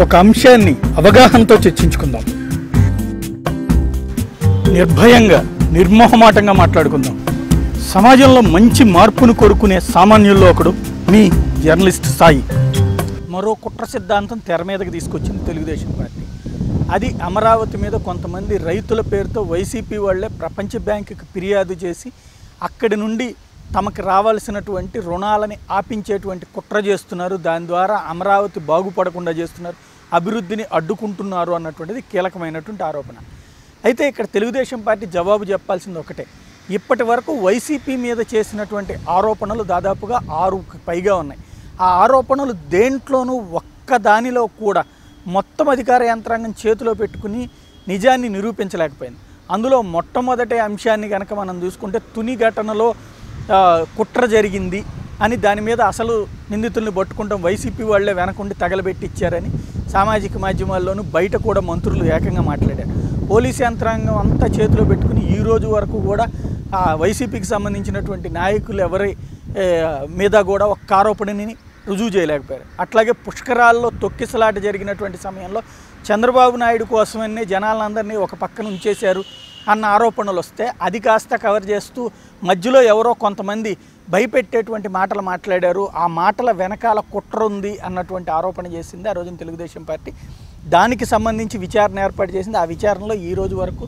ఒక అంశాన్ని అవగాహనతో చర్చించుకుందాం. నిర్భయంగా నిర్మోహమాటంగా మాట్లాడుకుందాం. సమాజంలో మంచి మార్పును కోరుకునే సామాన్యుల్లో ఒకడు మీ జర్నలిస్ట్ సాయి. మరో కుట్ర సిద్ధాంతం తెర మీదకి తీసుకొచ్చింది తెలుగుదేశం పార్టీ. అది అమరావతి మీద కొంతమంది రైతుల పేరుతో వైసీపీ వాళ్ళే ప్రపంచ బ్యాంకుకి ఫిర్యాదు చేసి అక్కడి నుండి తమకు రావాల్సినటువంటి రుణాలని ఆపించేటువంటి కుట్ర చేస్తున్నారు. దాని ద్వారా అమరావతి బాగుపడకుండా చేస్తున్నారు. అభివృద్ధిని అడ్డుకుంటున్నారు అన్నటువంటిది కీలకమైనటువంటి ఆరోపణ. అయితే ఇక్కడ తెలుగుదేశం పార్టీ జవాబు చెప్పాల్సింది ఒకటే. ఇప్పటి వరకు వైసీపీ మీద చేసినటువంటి ఆరోపణలు దాదాపుగా ఆరు పైగా ఉన్నాయి. ఆ ఆరోపణలు దేంట్లోనూ ఒక్క దానిలో కూడా మొత్తం అధికార యంత్రాంగం చేతిలో పెట్టుకుని నిజాన్ని నిరూపించలేకపోయింది. అందులో మొట్టమొదటి అంశాన్ని కనుక మనం చూసుకుంటే తుని ఘటనలో కుట్ర జరిగింది అని దాని మీద అసలు నిందితుల్ని పట్టుకుంటాం వైసీపీ వాళ్ళే వెనకుండి తగలబెట్టి ఇచ్చారని సామాజిక మాధ్యమాల్లోనూ బయట కూడా మంత్రులు ఏకంగా మాట్లాడారు. పోలీస్ యంత్రాంగం అంతా చేతిలో పెట్టుకుని ఈ రోజు వరకు కూడా ఆ వైసీపీకి సంబంధించినటువంటి నాయకులు ఎవరి మీద కూడా ఒక్క ఆరోపణని రుజువు చేయలేకపోయారు. అట్లాగే పుష్కరాల్లో తొక్కిసలాట జరిగినటువంటి సమయంలో చంద్రబాబు నాయుడు కోసమనే జనాలందరినీ ఒక పక్కన ఉంచేశారు. అన్న ఆరోపణలు వస్తే అది కాస్త కవర్ చేస్తూ మధ్యలో ఎవరో కొంతమంది భయపెట్టేటువంటి మాటలు మాట్లాడారు. ఆ మాటల వెనకాల కుట్ర ఉంది అన్నటువంటి ఆరోపణ చేసింది ఆ రోజున తెలుగుదేశం పార్టీ. దానికి సంబంధించి విచారణ ఏర్పాటు చేసింది. ఆ విచారణలో ఈ రోజు వరకు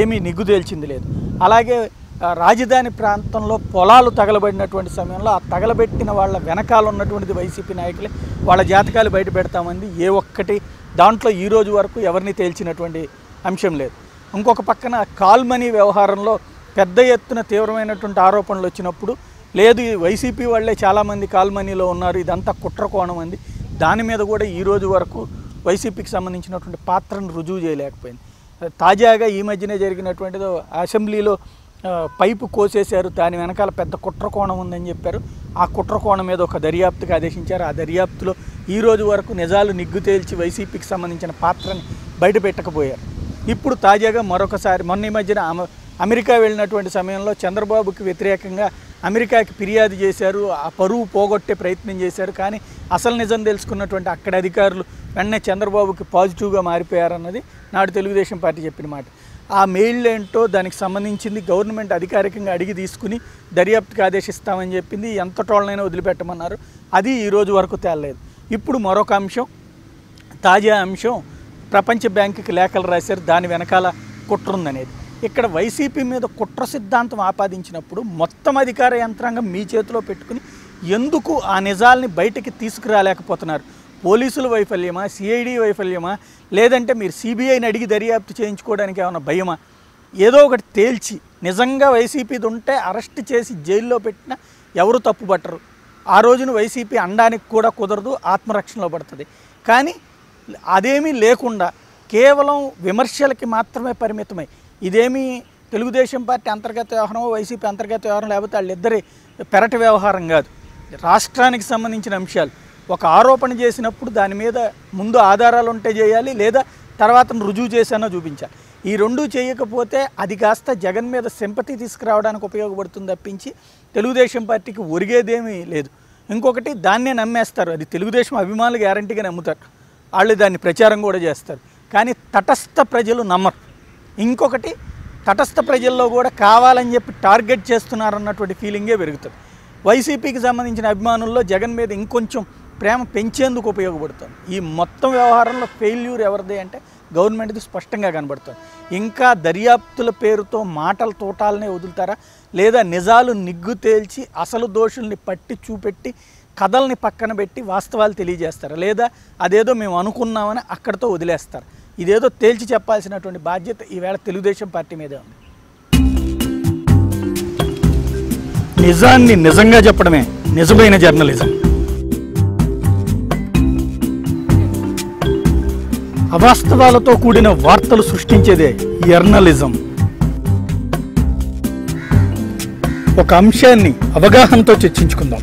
ఏమీ నిగ్గు తేల్చింది లేదు. అలాగే రాజధాని ప్రాంతంలో పొలాలు తగలబడినటువంటి సమయంలో ఆ తగలబెట్టిన వాళ్ళ వెనకాల ఉన్నటువంటిది వైసీపీ నాయకులే వాళ్ళ జాతకాలు బయట పెడతామంది. ఏ ఒక్కటి దాంట్లో ఈ రోజు వరకు ఎవరిని తేల్చినటువంటి అంశం లేదు. ఇంకొక పక్కన కాల్ మనీ వ్యవహారంలో పెద్ద ఎత్తున తీవ్రమైనటువంటి ఆరోపణలు వచ్చినప్పుడు లేదు వైసీపీ వాళ్ళే చాలామంది కాల్ మనీలో ఉన్నారు ఇదంతా కుట్ర కోణం అంది. దాని మీద కూడా ఈ రోజు వరకు వైసీపీకి సంబంధించినటువంటి పాత్రను రుజువు చేయలేకపోయింది. తాజాగా ఈ మధ్యనే జరిగినటువంటిదో అసెంబ్లీలో పైపు కోసేశారు దాని వెనకాల పెద్ద కుట్ర కోణం ఉందని చెప్పారు. ఆ కుట్ర కోణం మీద ఒక దర్యాప్తుకి ఆదేశించారు. ఆ దర్యాప్తులో ఈ రోజు వరకు నిజాలు నిగ్గు తేల్చి వైసీపీకి సంబంధించిన పాత్రని బయటపెట్టకపోయారు. ఇప్పుడు తాజాగా మరొకసారి మొన్న ఈ మధ్యన అమెరికా వెళ్ళినటువంటి సమయంలో చంద్రబాబుకి వ్యతిరేకంగా అమెరికాకి ఫిర్యాదు చేశారు. ఆ పరువు పోగొట్టే ప్రయత్నం చేశారు. కానీ అసలు నిజం తెలుసుకున్నటువంటి అక్కడ అధికారులు వెంటనే చంద్రబాబుకి పాజిటివ్గా మారిపోయారన్నది నాడు తెలుగుదేశం పార్టీ చెప్పిన మాట. ఆ మెయిల్ ఏంటో దానికి సంబంధించింది గవర్నమెంట్ అధికారికంగా అడిగి తీసుకుని దర్యాప్తుకి ఆదేశిస్తామని చెప్పింది. ఎంత టోళ్ళనైనా వదిలిపెట్టమన్నారు. అది ఈరోజు వరకు తేలలేదు. ఇప్పుడు మరొక అంశం తాజా అంశం ప్రపంచ బ్యాంకుకి లేఖలు రాశారు. దాని వెనకాల కుట్ర ఉందనేది. ఇక్కడ వైసీపీ మీద కుట్ర సిద్ధాంతం ఆపాదించినప్పుడు మొత్తం అధికార యంత్రాంగం మీ చేతిలో పెట్టుకుని ఎందుకు ఆ నిజాల్ని బయటకి తీసుకురాలేకపోతున్నారు? పోలీసుల వైఫల్యమా? సిఐడి వైఫల్యమా? లేదంటే మీరు సిబిఐని అడిగి దర్యాప్తు చేయించుకోవడానికి ఏమైనా భయమా? ఏదో ఒకటి తేల్చి నిజంగా వైసీపీది ఉంటే అరెస్ట్ చేసి జైల్లో పెట్టినా ఎవరు తప్పు పట్టరు ఆ రోజున వైసీపీ అండానికి కూడా కుదరదు ఆత్మరక్షణలో పడుతుంది. కానీ అదేమీ లేకుండా కేవలం విమర్శలకి మాత్రమే పరిమితమై ఇదేమీ తెలుగుదేశం పార్టీ అంతర్గత వ్యవహారం వైసీపీ అంతర్గత వ్యవహారం లేకపోతే వాళ్ళిద్దరి పెరటి వ్యవహారం కాదు. రాష్ట్రానికి సంబంధించిన అంశాలు. ఒక ఆరోపణ చేసినప్పుడు దాని మీద ముందు ఆధారాలు ఉంటే చేయాలి లేదా తర్వాత రుజువు చేశానో చూపించాలి. ఈ రెండు చేయకపోతే అది కాస్త జగన్ మీద సింపతి తీసుకురావడానికి ఉపయోగపడుతుంది తప్పించి తెలుగుదేశం పార్టీకి ఒరిగేదేమీ లేదు. ఇంకొకటి దాన్నే నమ్మేస్తారు. అది తెలుగుదేశం అభిమానులు గ్యారంటీగా నమ్ముతారు. వాళ్ళు దాన్ని ప్రచారం కూడా చేస్తారు. కానీ తటస్థ ప్రజలు నమ్మరు. ఇంకొకటి తటస్థ ప్రజల్లో కూడా కావాలని చెప్పి టార్గెట్ చేస్తున్నారన్నటువంటి ఫీలింగే పెరుగుతుంది. వైసీపీకి సంబంధించిన అభిమానుల్లో జగన్ మీద ఇంకొంచెం ప్రేమ పెంచేందుకు ఉపయోగపడుతుంది. ఈ మొత్తం వ్యవహారంలో ఫెయిల్యూర్ ఎవరిది అంటే గవర్నమెంట్ది స్పష్టంగా కనబడుతుంది. ఇంకా దర్యాప్తుల పేరుతో మాటల తోటాలనే వదులుతారా? లేదా నిజాలు నిగ్గు తేల్చి అసలు దోషుల్ని పట్టి చూపెట్టి కథల్ని పక్కన పెట్టి వాస్తవాలు తెలియజేస్తారు. లేదా అదేదో మేము అనుకున్నామని అక్కడితో వదిలేస్తారు. ఇదేదో తేల్చి చెప్పాల్సినటువంటి బాధ్యత ఈవేళ తెలుగుదేశం పార్టీ మీదే ఉంది. నిజాన్ని నిజంగా చెప్పడమే నిజమైన జర్నలిజం. అవాస్తవాలతో కూడిన వార్తలు సృష్టించేదే జర్నలిజం. ఒక అంశాన్ని అవగాహనతో చర్చించుకుందాం.